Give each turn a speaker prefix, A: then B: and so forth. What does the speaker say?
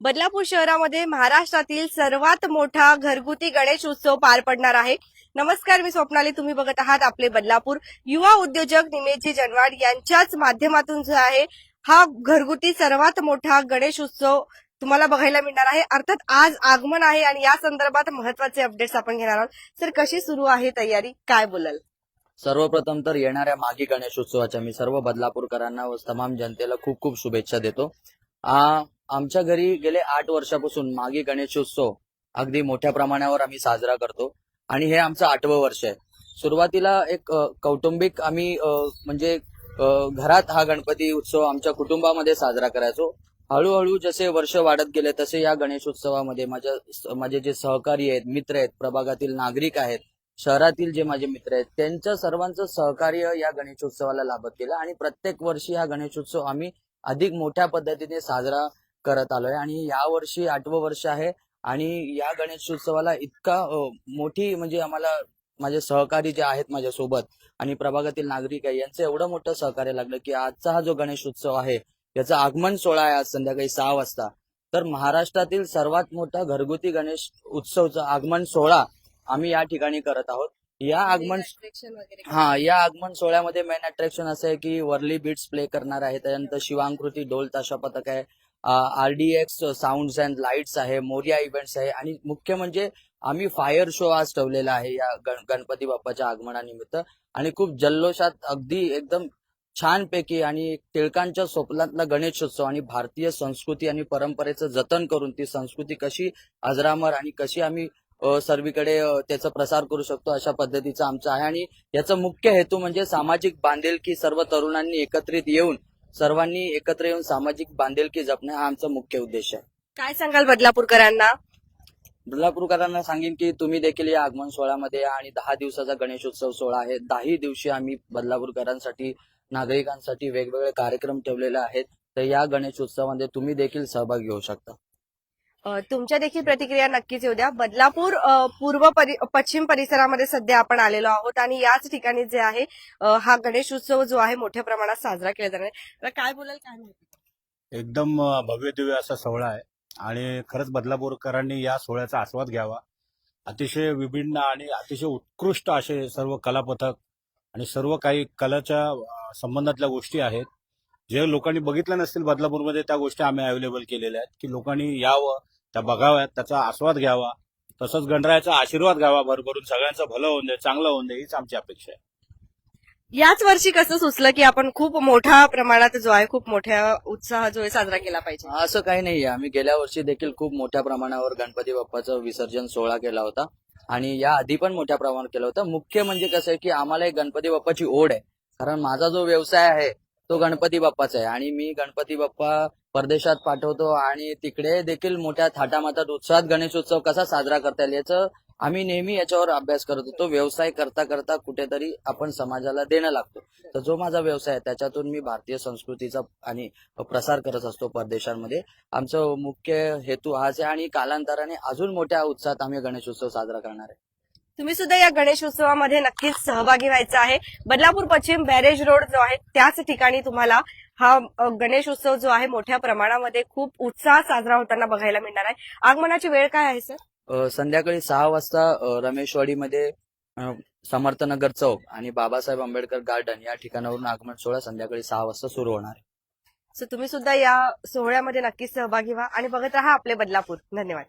A: बदलापूर शहरामध्ये महाराष्ट्रातील सर्वात मोठा घरगुती गणेश उत्सव पार पडणार आहे. नमस्कार मी स्वप्नाली. तुम्ही बघत आहात आपले बदलापूर. युवा उद्योजक निमेजी जनवाड यांच्याच माध्यमातून जो आहे हा घरगुती सर्वात मोठा गणेश उत्सव तुम्हाला बघायला मिळणार आहे. अर्थात आज आगमन आहे आणि या संदर्भात महत्त्वाचे अपडेट्स आपण घेणार आहोत. सर कशी सुरू आहे तयारी? काय बोलाल?
B: सर्वप्रथम तर येणाऱ्या मागी गणेशोत्सवाच्या मी सर्व बदलापूरकरांना व तमाम जनतेला खूप खूप शुभेच्छा देतो. आ, आमच्या घरी गेले आठ वर्षापासून मागे गणेशोत्सव अगदी मोठ्या प्रमाणावर आम्ही साजरा करतो. आणि हे आमचं आठवं वर्ष आहे. सुरुवातीला एक कौटुंबिक आम्ही म्हणजे घरात हा गणपती उत्सव आमच्या कुटुंबामध्ये साजरा करायचो. हळूहळू जसे वर्ष वाढत गेले तसे या गणेशोत्सवामध्ये माझ्या माझे जे सहकारी आहेत मित्र आहेत प्रभागातील नागरिक आहेत शहरातील जे माझे मित्र आहेत त्यांच्या सर्वांचं सहकार्य या गणेशोत्सवाला लाभत गेलं. आणि प्रत्येक वर्षी हा गणेशोत्सव आम्ही अधिक मोठ्या पद्धतीने साजरा करत आलोय. आणि या वर्षी आठवं वर्ष आहे. आणि या गणेशोत्सवाला इतका मोठी म्हणजे आम्हाला माझे सहकारी जे आहेत माझ्यासोबत आणि प्रभागातील नागरिक आहे यांचं एवढं मोठं सहकार्य लागलं की आजचा हा जो गणेशोत्सव आहे याचा आगमन सोहळा आहे आज संध्याकाळी सहा वाजता. तर महाराष्ट्रातील सर्वात मोठा घरगुती गणेश उत्सवचा आगमन सोहळा आम्ही या ठिकाणी करत आहोत. या आगमन हा या आगमन सोहळ्यामध्ये मेन अट्रॅक्शन असं आहे की वर्ली बीट्स प्ले करणार आहे. त्यानंतर शिवांकृती डोल ताशा पथक आहे. आरडीएक्स साऊंड अँड लाईट्स आहे मोरिया इव्हेंट्स आहे आणि मुख्य म्हणजे आम्ही फायर शो आज ठेवलेला आहे या गण- गणपती बाप्पाच्या आगमनानिमित्त आणि खूप जल्लोषात अगदी एकदम छानपैकी आणि टिळकांच्या स्वप्नातला गणेशोत्सव आणि भारतीय संस्कृती आणि परंपरेचं जतन करून ती संस्कृती कशी अजरामर आणि कशी आम्ही सर्वीकडे त्याचा प्रसार करू शकतो अशा पद्धतीचा आमचा आहे. आणि याचा मुख्य हेतू म्हणजे सामाजिक बांधिलकी सर्व तरुणांनी एकत्रित येऊन सर्वांनी एकत्र येऊन सामाजिक बांधिलकी जपणे हा आमचा मुख्य उद्देश आहे.
A: काय सांगाल बदलापूरकरांना?
B: बदलापूरकरांना सांगेन की तुम्ही देखील या आगमन सोहळ्यामध्ये या आणि दहा दिवसाचा गणेशोत्सव सोहळा आहे. दहाही दिवशी आम्ही बदलापूरकरांसाठी नागरिकांसाठी वेगवेगळे कार्यक्रम ठेवलेले आहेत. तर या गणेशोत्सवामध्ये तुम्ही देखील सहभाग घेऊ शकता.
A: तुमच्या देखील प्रतिक्रिया नक्कीच येऊ द्या. बदलापूर पूर्व परि पश्चिम परिसरामध्ये सध्या आपण आलेलो आहोत आणि याच ठिकाणी जे आहे हा गणेश उत्सव जो आहे मोठ्या प्रमाणात साजरा केला जाणार आहे. काय बोलाल काय माहिती?
C: एकदम भव्य दिव्य असा सोहळा आहे आणि खरंच बदलापूरकरांनी या सोहळ्याचा आस्वाद घ्यावा. अतिशय विभिन्न आणि अतिशय उत्कृष्ट असे सर्व कलापथक आणि सर्व काही कलाच्या संबंधातल्या गोष्टी आहेत. जे लोकांनी बघितल्या नसतील बदलापूरमध्ये त्या गोष्टी आम्ही अवेलेबल केलेल्या आहेत. की लोकांनी यावं त्या बघाव्यात त्याचा आस्वाद घ्यावा तसंच गणरायाचा आशीर्वाद घ्यावा भरभरून सगळ्यांचं भलं होऊन दे चांगलं होऊन दे हीच आमची अपेक्षा आहे.
A: याच वर्षी कसं सुचलं की आपण खूप मोठ्या प्रमाणात जो आहे खूप मोठ्या उत्साह जो आहे साजरा केला पाहिजे?
B: असं काही नाहीये. आम्ही गेल्या वर्षी देखील खूप मोठ्या प्रमाणावर गणपती बाप्पाचं विसर्जन सोहळा केला होता. आणि या आधी पण मोठ्या प्रमाणात केला होता. मुख्य म्हणजे कसं आहे की आम्हाला एक गणपती बाप्पाची ओढ आहे. कारण माझा जो व्यवसाय आहे तो गणपती बाप्पाचा आहे. आणि मी गणपती बाप्पा परदेशात पाठवतो आणि तिकडे देखील मोठ्या थाटामाटात उत्साहात गणेशोत्सव कसा साजरा करता येईल याचं आम्ही नेहमी याच्यावर अभ्यास करत होतो. व्यवसाय करता करता कुठेतरी आपण समाजाला देणं लागतो. तर जो माझा व्यवसाय आहे त्याच्यातून मी भारतीय संस्कृतीचा आणि प्रसार करत असतो परदेशांमध्ये. आमचं मुख्य हेतू हाच आहे आणि कालांतराने अजून मोठ्या उत्साहात आम्ही गणेशोत्सव साजरा करणार आहे.
A: तुम्ही सुद्धा या गणेश उत्सवामध्ये नक्कीच सहभागी व्हायचं आहे. बदलापूर पश्चिम बॅरेज रोड जो आहे त्याच ठिकाणी तुम्हाला हा गणेश उत्सव जो आहे मोठ्या प्रमाणामध्ये खूप उत्साह साजरा होताना बघायला मिळणार आहे. आगमनाची वेळ काय आहे सर?
B: संध्याकाळी सहा वाजता रमेशवाडीमध्ये समर्थनगर चौक आणि बाबासाहेब आंबेडकर गार्डन या ठिकाणावरून आगमन सोहळा संध्याकाळी सहा वाजता सुरू होणार आहे.
A: सो तुम्ही सुद्धा या सोहळ्यामध्ये नक्कीच सहभागी व्हा आणि बघत राहा आपले बदलापूर. धन्यवाद.